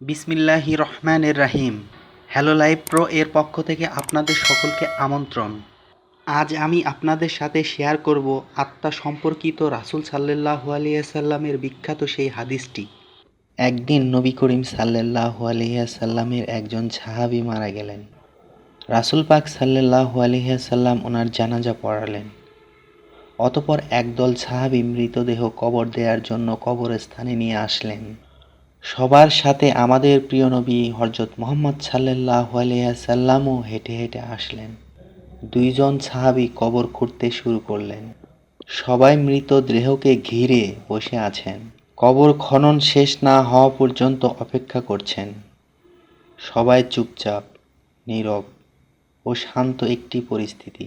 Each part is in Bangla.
বিসমিল্লাহি রহমানের রাহিম। হ্যালো লাইভ প্রো এর পক্ষ থেকে আপনাদের সকলকে আমন্ত্রণ। আজ আমি আপনাদের সাথে শেয়ার করব আত্মা সম্পর্কিত রাসূল সাল্লাল্লাহু আলাইহি সাল্লামের বিখ্যাত সেই হাদিসটি। একদিন নবী করিম সাল্লাল্লাহু আলাইহি সাল্লামের একজন সাহাবী মারা গেলেন। রাসূল পাক সাল্লাল্লাহু আলাইহি সাল্লাম ওনার জানাজা পড়ালেন। অতপর একদল সাহাবী মৃতদেহ কবর দেওয়ার জন্য কবরস্থানে নিয়ে আসলেন। সবার সাথে আমাদের প্রিয় নবী হজরত মোহাম্মদ সাল্লাহ সাল্লামও হেঁটে হেঁটে আসলেন। দুইজন সাহাবি কবর খুঁড়তে শুরু করলেন। সবাই মৃত দেহকে ঘিরে বসে আছেন। কবর খনন শেষ না হওয়া পর্যন্ত অপেক্ষা করছেন। সবাই চুপচাপ, নীরব ও শান্ত একটি পরিস্থিতি।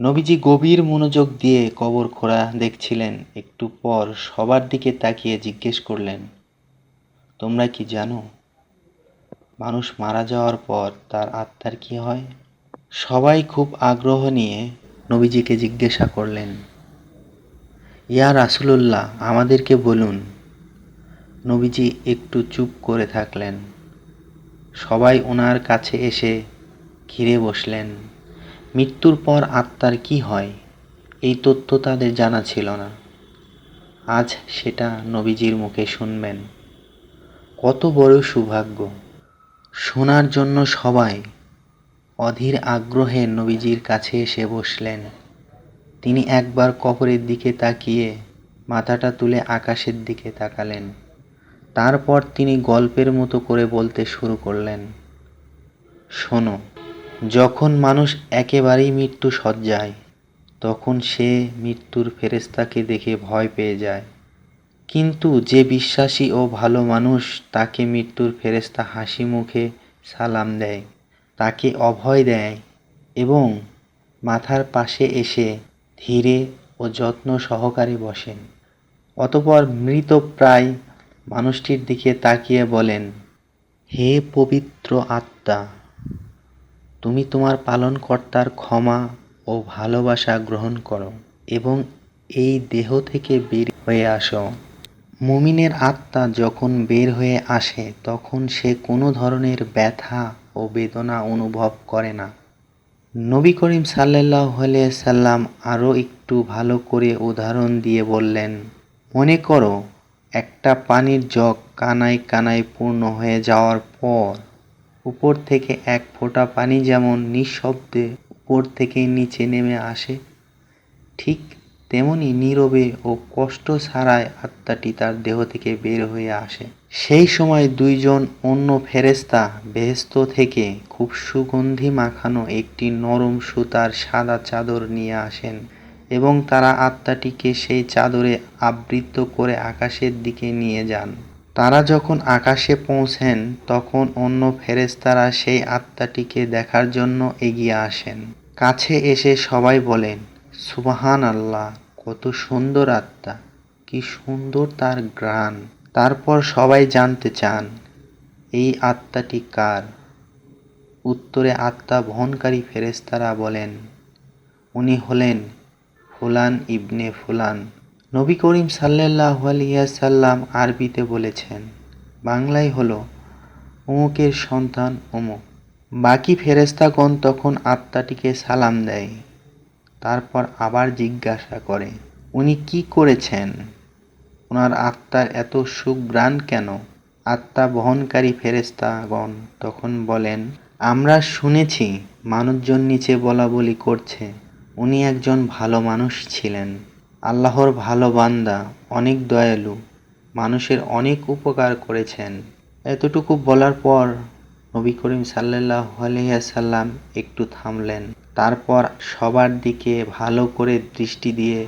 নবীজি গভীর মনোযোগ দিয়ে কবর খোঁড়া দেখছিলেন। একটু পর সবার দিকে তাকিয়ে জিজ্ঞেস করলেন তোমরা কি জানো? মানুষ মারা যাওয়ার পর তার আত্মার কি হয়? সবাই খুব আগ্রহ নিয়ে নবীজিকে জিজ্ঞাসা করলেন, ইয়া রাসুলুল্লাহ, আমাদেরকে বলুন। নবীজি একটু চুপ করে থাকলেন। সবাই ওনার কাছে এসে ঘিরে বসলেন, মৃত্যুর পর আত্মার কি হয়? এই তথ্য তাদের জানা ছিল না। আজ সেটা নবীজির মুখে শুনবেন। কত বড় সৌভাগ্য। শোনার জন্য সবাই অধীর আগ্রহে নবীজির কাছে এসে বসলেন। তিনি একবার কবরের দিকে তাকিয়ে মাথাটা তুলে আকাশের দিকে তাকালেন। তারপর তিনি গল্পের মতো করে বলতে শুরু করলেন, শোনো, যখন মানুষ একেবারেই মৃত্যু সজ্জায় তখন সে মৃত্যুর ফেরেস্তাকে দেখে ভয় পেয়ে যায়। কিন্তু যে বিশ্বাসী ও ভালো মানুষ তাকে মৃত্যুর ফেরেস্তা হাসি মুখে সালাম দেয়, তাকে অভয় দেয় এবং মাথার পাশে এসে ধীরে ও যত্ন সহকারে বসেন। অতপর মৃত প্রায় মানুষটির দিকে তাকিয়ে বলেন, হে পবিত্র আত্মা, তুমি তোমার পালনকর্তার ক্ষমা ও ভালোবাসা গ্রহণ করো এবং এই দেহ থেকে বের হয়ে আসো। মুমিনের আত্মা যখন বের হয়ে আসে, তখন সে কোনো ধরনের ব্যথা ও বেদনা অনুভব করে না। নবী করিম সাল্লাহ সাল্লাম আরও একটু ভালো করে উদাহরণ দিয়ে বললেন, মনে করো, একটা পানির জগ কানায় কানায় পূর্ণ হয়ে যাওয়ার পর, উপর থেকে এক ফোঁটা পানি যেমন নিঃশব্দে উপর থেকে নিচে নেমে আসে, ঠিক তেমনি নীরবে ও কষ্ট ছাড়ায় আত্মাটি তার দেহ থেকে বের হয়ে আসে। সেই সময় দুইজন অন্য ফেরেস্তা বেহেস্ত থেকে খুব সুগন্ধি মাখানো একটি নরম সুতার সাদা চাদর নিয়ে আসেন এবং তারা আত্মাটিকে সেই চাদরে আবৃত করে আকাশের দিকে নিয়ে যান। তারা যখন আকাশে পৌঁছেন, তখন অন্য ফেরেস্তারা সেই আত্মাটিকে দেখার জন্য এগিয়ে আসেন। কাছে এসে সবাই বলেন সুবাহান আল্লাহ কত সুন্দর আত্মা, কি সুন্দর তার গ্রাণ। তারপর সবাই জানতে চান, এই আত্মাটি কার? উত্তরে আত্মা বহনকারী ফেরেস্তারা বলেন, উনি হলেন ফুলান ইবনে ফুলান। নবী করিম সাল্লাহ সাল্লাম আরবিতে বলেছেন, বাংলায় হলো অমুকের সন্তান অমুক বাকি ফেরেস্তাগণ তখন আত্মাটিকে সালাম দেয়। তারপর আবার জিজ্ঞাসা করে, উনি কি করেছেন? ওনার আত্মার এত সুগ্রাণ কেন? আত্মা বহনকারী ফেরেস্তাগণ তখন বলেন, আমরা শুনেছি, মানুষজন নিচে বলা বলি করছে। উনি একজন ভালো মানুষ ছিলেন। আল্লাহর ভালো বান্দা, অনেক দয়ালু, মানুষের অনেক উপকার করেছেন। এতটুকু বলার পর নবী করিম সাল্লাহ সাল্লাম একটু থামলেন। তারপর সবার দিকে ভালো করে দৃষ্টি দিয়ে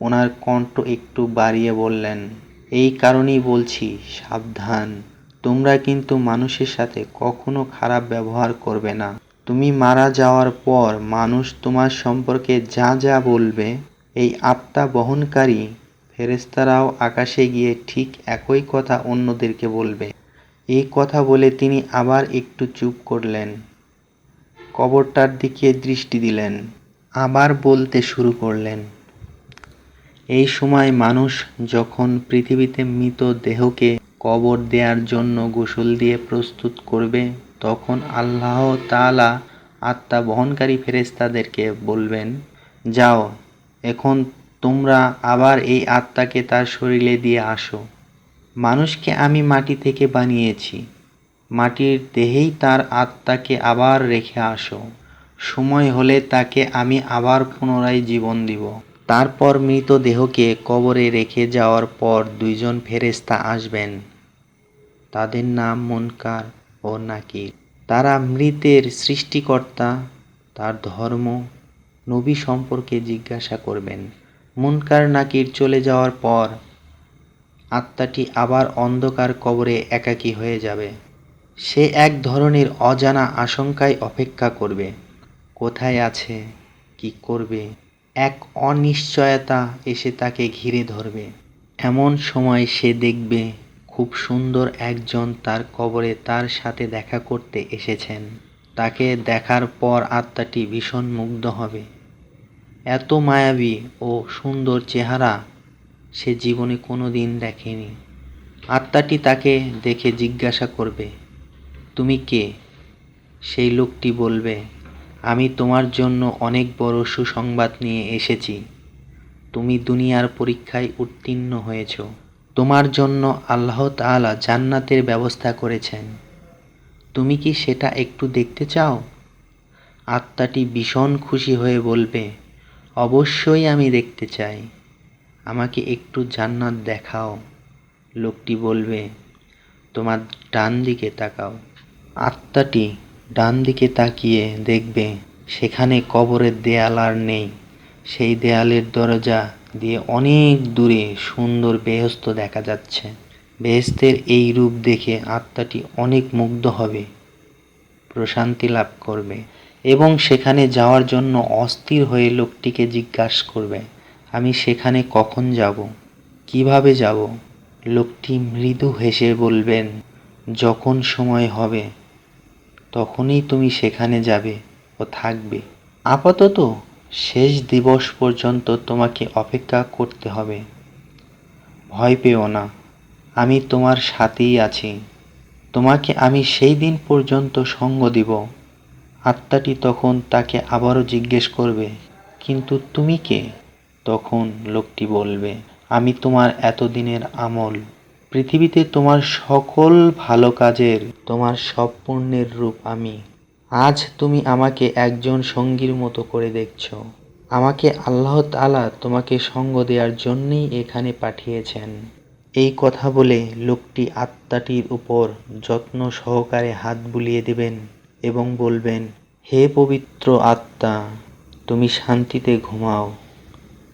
ওনার কণ্ঠ একটু বাড়িয়ে বললেন, এই কারণেই বলছি, সাবধান। তোমরা কিন্তু মানুষের সাথে কখনো খারাপ ব্যবহার করবে না। তুমি মারা যাওয়ার পর মানুষ তোমার সম্পর্কে যা যা বলবে, এই আত্মা বহনকারী ফেরেস্তারাও আকাশে গিয়ে ঠিক একই কথা অন্যদেরকে বলবে। এই কথা বলে তিনি আবার একটু চুপ করলেন। কবরটার দিকে দৃষ্টি দিলেন। আবার বলতে শুরু করলেন, এই সময় মানুষ যখন পৃথিবীতে মৃত দেহকে কবর দেওয়ার জন্য গোসল দিয়ে প্রস্তুত করবে, তখন আল্লাহ তাআলা আত্মা বহনকারী ফেরেস্তাদেরকে বলবেন, যাও, এখন তোমরা আবার এই আত্মাকে তার শরীরে দিয়ে আসো। মানুষকে আমি মাটি থেকে বানিয়েছি। মাটির দেহেই তার আত্মাকে আবার রেখে আসো। সময় হলে তাকে আমি আবার পুনরায় জীবন দিব। তারপর মৃতদেহকে কবরে রেখে যাওয়ার পর দুইজন ফেরেশতা আসবেন। তাদের নাম মুনকার ও নাকির। তারা মৃতের সৃষ্টিকর্তা, তার ধর্ম, নবী সম্পর্কে জিজ্ঞাসা করবেন। মুনকার নাকির চলে যাওয়ার পর আত্মাটি আবার অন্ধকার কবরে একাকী হয়ে যাবে। সে এক ধরনের অজানা আশঙ্কায় অপেক্ষা করবে। কোথায় আছে? কি করবে? এক অনিশ্চয়তা এসে তাকে ঘিরে ধরবে। এমন সময় সে দেখবে খুব সুন্দর একজন তার কবরে তার সাথে দেখা করতে এসেছেন। তাকে দেখার পর আত্মাটি ভীষণ মুগ্ধ হবে। এত মায়াবী ও সুন্দর চেহারা সে জীবনে কোনো দিন দেখেনি। আত্মাটি তাকে দেখে জিজ্ঞাসা করবে, তুমি কে? সেই লোকটি বলবে, আমি তোমার জন্য অনেক বড় সুসংবাদ নিয়ে এসেছি। তুমি দুনিয়ার পরীক্ষায় উত্তীর্ণ হয়েছ। তোমার জন্য আল্লাহ তাআলা জান্নাতের ব্যবস্থা করেছেন। তুমি কি সেটা একটু দেখতে চাও? আত্মাটি ভীষণ খুশি হয়ে বলবে, অবশ্যই আমি দেখতে চাই। আমাকে একটু জান্নাত দেখাও। লোকটি বলবে, তোমার ডান দিকে তাকাও। আত্মাটি ডান দিকে তাকিয়ে দেখবে, সেখানে কবরের দেয়াল আর নেই। সেই দেয়ালের দরজা দিয়ে অনেক দূরে সুন্দর বেহস্ত দেখা যাচ্ছে। বেহেস্তের এই রূপ দেখে আত্মাটি অনেক মুগ্ধ হবে, প্রশান্তি লাভ করবে এবং সেখানে যাওয়ার জন্য অস্থির হয়ে লোকটিকে জিজ্ঞাসা করবে আমি সেখানে কখন যাব? কীভাবে যাব? লোকটি মৃদু হেসে বলবেন, যখন সময় হবে, তখনই তুমি সেখানে যাবে ও থাকবে। আপাতত শেষ দিবস পর্যন্ত তোমাকে অপেক্ষা করতে হবে। ভয় পেও না, আমি তোমার সাথেই আছি। তোমাকে আমি সেই দিন পর্যন্ত সঙ্গ দিব। আত্মাটি তখন তাকে আবারও জিজ্ঞেস করবে, কিন্তু তুমি কে? তখন লোকটি বলবে, আমি তোমার এতদিনের আমল। পৃথিবীতে তোমার সকল ভালো কাজের, তোমার সব পুণ্যের রূপ আমি। আজ তুমি আমাকে একজন সঙ্গীর মতো করে দেখছ। আমাকে আল্লাহ তাআলা তোমাকে সঙ্গ দেওয়ার জন্যই এখানে পাঠিয়েছেন। এই কথা বলে লোকটি আত্মাটির উপর যত্ন সহকারে হাত বুলিয়ে দেবেন এবং বলবেন, হে পবিত্র আত্মা, তুমি শান্তিতে ঘুমাও।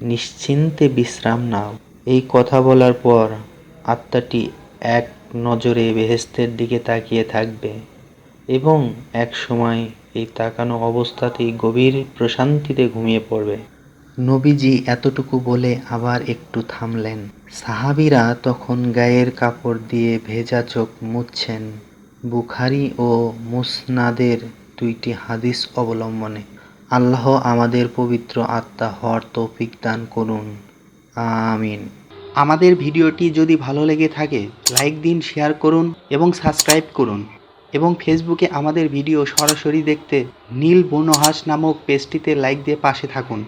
নিশ্চিন্তে বিশ্রাম নাও। এই কথা বলার পর আত্মাটি এক নজরে বেহেস্তের দিকে তাকিয়ে থাকবে এবং এক সময় এই তাকানো অবস্থাতেই গভীর প্রশান্তিতে ঘুমিয়ে পড়বে। নবীজি এতটুকু বলে আবার একটু থামলেন। সাহাবিরা তখন গায়ের কাপড় দিয়ে ভেজা চোখ মুছছেন। বুখারি ও মুসনাদের দুইটি হাদিস অবলম্বনে। আল্লাহ আমাদের পবিত্র আত্মা হওয়ার তৌফিক দান করুন। আমিন। আমাদের ভিডিওটি যদি ভালো লেগে থাকে, লাইক দিন, শেয়ার করুন এবং সাবস্ক্রাইব করুন এবং ফেসবুকে আমাদের ভিডিও সরাসরি দেখতে নীল বনহাস নামক পেজটিতে লাইক দিয়ে পাশে থাকুন।